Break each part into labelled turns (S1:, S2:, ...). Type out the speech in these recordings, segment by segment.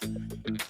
S1: Thank you.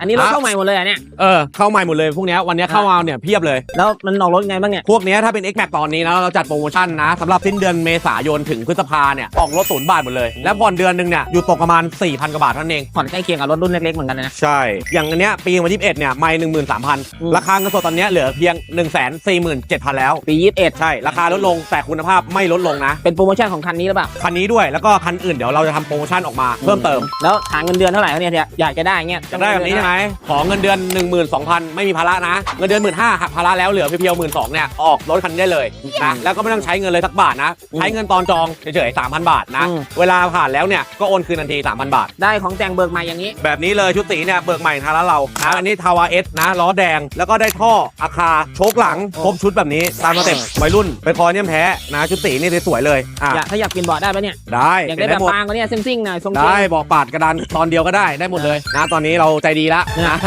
S1: อันนี้รถ
S2: อะ
S1: เข้าใหม่หมดเลยอะเนี่ย
S2: เออเข้าใหม่หมดเลยพวกเนี้ยวันเนี้ยเข้ามาเนี่ยเพียบเลย
S1: แล้วมันออกรถไงบ้างเนี่ย
S2: พวกเนี้ยถ้าเป็น X Max ตอนนี้นะเราจัดโปรโมชั่นนะสำหรับสิ้นเดือนเมษายนถึงพฤษภาเนี่ยออกรถศูนย์บาทหมดเลย แล้วผ่อนเดือนหนึงเนี่ยอยู่ตกประมาณ4,000กว่าบาทเท่านั้นเอง
S1: ผ่อนใกล้เคียงกับรถรุ่นเล็กๆเหมือนกันนะ
S2: ใช่ อย่างอันเนี้ยปี2021เนี่ยไม่หนึ่งหมื่นสามพัน
S1: อืม
S2: ราคาเงินสดตอนเนี้ยเหลือเพียง1นึ่งแสนสี่หมื่นเจ็ดพันแล้ว
S1: ปียี่สิบเอ็ด
S2: ใช่ราคาลดลงแต่คุณภาพไม่ลดลงนะ
S1: เป็นโปรโมชั่นของคันนี้หรือเปล่า
S2: คันนี้ด้วยแล้วก็คันอื่นเดี๋ยวเราจะทำโปรโมชั่นออกมาเพิ่มเติม
S1: แล้วหาเงินเดือนเท่าไหร่วะเนี่ยเนี่ยอยากจะได้เงี้ย
S2: จะได้แบบนี้ใช่ไหมขอเงินเดือน 12,000 ไม่มีภาระนะ เงินเดือน1 5ื่นหักภาระแล้วเหลือเพียวๆหมื่นสองเนี่ยออกรถคันนี้ได้เลยนะแล้วก็ไม่ต้องใช้เงินเลยสักบาทนะ ใช้เงินตอนจองเฉยๆ3,000บาทนะ เวลาผ่านแล้วเนี่ยก็โอนคืนทันที 3,000 บาท
S1: ได้ของแต่งเบิกใหม่อย่างนี้
S2: แบบนี้เลยชุดสีเนี่ยเบิกใหม่ทางร้านเรานะอันนี้ทาวาเอสนะล้อแดงแล้วก็ได้ท่ออาคาโชคหลังครบชุดแบบนี้ตามสเต็ปวัยรุ่นไปคอเนี่ยมแท้นะชุดสีนี่สวยๆเลยอะ
S1: อยากถ้าอยากเปลี่ยนเบาะได้ปะเนี่ย
S2: ได้
S1: อยากได้แบบ
S2: หมด
S1: บางกว่านี้ซิ่งๆหน่อยทรง
S2: ได้บอกปาดกระดานตอนเดียวก็ได้ได้หมดเลยนะตอนนี้เราใจดีละนะ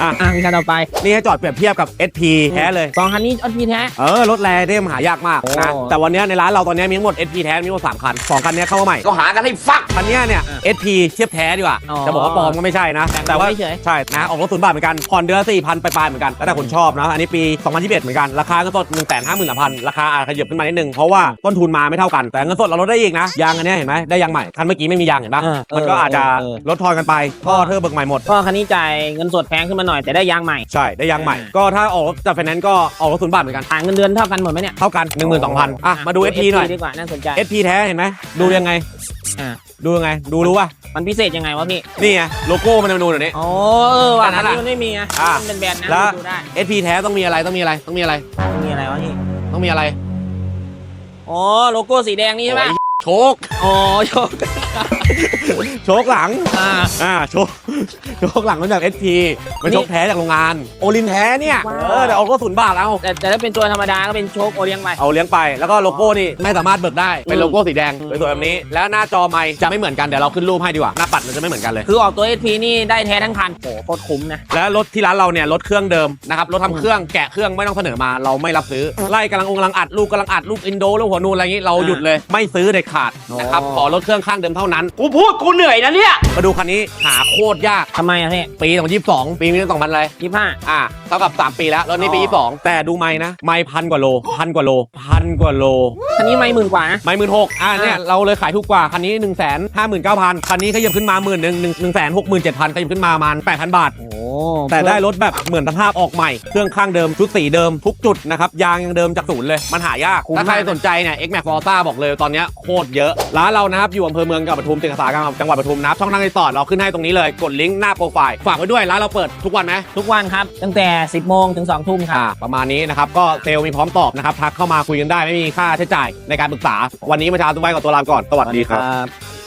S1: อะมีคันต่อไป
S2: นี่ให้จอดเปรียบเทียบกับ SP แท้เลย
S1: สองคันนี้ออพีแท้
S2: เออ รถแรงเนี่ยมันหายากมากนะ
S1: โอ้
S2: แต่วันเนี้ยในร้านเราตอนเนี้ยมีทั้งหมด SP แท้มีทั้งหมด3คันสองคันเนี้ยเข้ามาใหม่
S3: ก็หากันให้ฟัก
S2: คันเนี้ยเนี่ย SP เทียบแท้ดีกว่า
S1: อ๋อ
S2: จะบอกว่าปลอมก็ไม่ใช่นะ
S1: แต่ง
S2: แต่ว่า
S1: เฉย
S2: ใช่นะ ออกรถศูนย์บาทเหมือนกันผ่อนเดือน4,000ไปลายๆเหมือนกัน แล้วแต่คนชอบนะ อันนี้ปี 2021 เหมือนกัน ราคาเงินสด1 5 0 0 0 0พันราคาอาจขยับขึ้นมานิดนึง เพราะว่าต้นทุนมาไม่เท่ากัน แต่เงินสดเราลดได้อีกนะ ยางอันเนี้ยเห็นไหมได้ยางใหม่ คันเมื่อกี้ไม่มียางเห็นปะ
S1: เออ
S2: มันก็อาจจะ
S1: เออเออ
S2: ลดทอนกันไป ท่อเธอเบิกใหม่หมด
S1: ก็คันนี้จ่ายเงินสดแพงขึ้นมาหน่อยแต่ได้ยางใหม่
S2: ใช่ ได้ยางใหม่ ก็ถ้าออกรถจากไฟแนนซ์ก็ออกรถศูนย์บาทเหมือนกัน
S1: หาเงินเดือนเท่ากันหมดไหมเนี่ย
S2: เท่ากัน 12,000อะมาดู SP หน่อย
S1: ดีกว่าน่าสนใจ
S2: SP แท้เห็นไหมดูยังไง
S1: อ่า
S2: ดูยังไง ดูรู้ป่ะ
S1: มันพิเศษยังไงวะพี่
S2: นี่ไงโลโก้มันนูนอยู่นี่
S1: โอ้เออว่ะ
S2: อันนั้
S1: อัน
S2: น
S1: นี้
S2: อะ
S1: มันไม่มีอะ
S2: อะ
S1: มันเป็นแบรนด์นะ
S2: แล้ว
S1: ดูได้
S2: SP แท้ต้องมีอะไรต้องมีอะไรต้องมีอะไร
S1: มีอะไรวะพี่
S2: ต้องมีอะไร
S1: อ๋อโลโก้สีแดงนี่ใช่ไหม
S2: โชค
S1: อ๋อโชค
S2: โชคหลัง
S1: อ่า
S2: อ่าโชคโชคหลังมาจาก SP มันโชคแท้จากโรงงาน โอลินแท้เนี่ย
S1: ว้าว
S2: เออแต่เอาก็ศูนย์บาทแล้ว
S1: แต่แต่ถ้าเป็นตัวธรรมดาก็เป็นโชคโอเลี้ยงไป
S2: เอาเลี้ยงไป แล้วก็โลโก้นี่ไม่สามารถเบิกได้ เป็น
S1: อืม
S2: โลโก้สีแดง
S1: อืม
S2: สวยๆแบบนี้ แล้วหน้าจอไมค์จะไม่เหมือนกัน เดี๋ยวเราขึ้นรูปให้ดีกว่า หน้าปัดมันจะไม่เหมือนกันเลย
S1: คือออกตัว SP นี่ได้แท้ทั้งคันโอ้โหโคตรคุ้มนะ
S2: และรถที่ร้านเราเนี่ยรถเครื่องเดิมนะครับรถทำเครื่องแกะเครื่องไม่ต้องเสนอมาเราไม่รับซื้อ ไล่กำลังองกำลังอัดลูกกำลังอัดลูกอินโดลูกหัวนูนอะไรอย่างนี้เราหยุดเลย ไม่ซื้อเด็ดขาดนะครับ
S1: อ๋อ
S2: ขอรถเครื่องข้างเดิมเท่านั้น
S3: กูพูดกูเหนื่อยนะเนี่ย
S2: มาดูคันนี้หาโคตรยาก
S1: ทำไมอะพี่
S2: ปี2022 ปีนี้2000อะไร
S1: ยี่ห้า
S2: อ่าเท่ากับ 3 ปีแล้วรถนี้ปี
S1: อ๋อ
S2: 22 แต่ดูไม่นะ ไม่พันกว่าโลพันกว่าโลพันกว่าโล
S1: คันนี้ไม่หมื่นกว่านะ
S2: ไม่หมื่นหกอ่าเนี่ย
S1: อ่า
S2: เราเลยขายถูกกว่า คันนี้1นึ่งแสนห้าหมื่นเก้าพันคันนี้ขยับขึ้นมาหมื่นหนึ่งหนึ่งแสนหกหมื่นเจ็ดพันขยับขึ้นมาประมาณแปดพันบาท
S1: โอ้
S2: แต่ได้รถแบบเหมือนสภาพออกใหม่ เครื่องข้างเดิมชุดสีเดิมทุกจุดนะครับยางยังเดิมจากศูนย์เลยมันหายากถ้าใครสนใจเนี่ย X Max Forza บอกเลยตอนเนี้ยโคตรเยอะ ร้านเรานะครับอยู่อำเภอเมืองกับปทุมติดสาหกรรมจังหวัดปทุมนะครับช่องทางติดต่อเราขึ้นให้ตรงนี้เลยกดลิงก์หน้าโปรไฟล์ฝากไว้ด้วยร้านเราเปิดทุกวันไหม
S1: ทุกวันครับตั้งแต่ 10โมงถึง2ทุ่มครับ
S2: อ่าประมาณนี้นะครับก็เซลล์มีพร้อมตอบนะครับทักเข้ามาคุยกันได้ไม่มีค่าใช้จ่ายในการปรึกษาวันนี้มาชาตุ้ไว้กับตัวลาไปก่อนสวัสดีครับ
S1: ครับ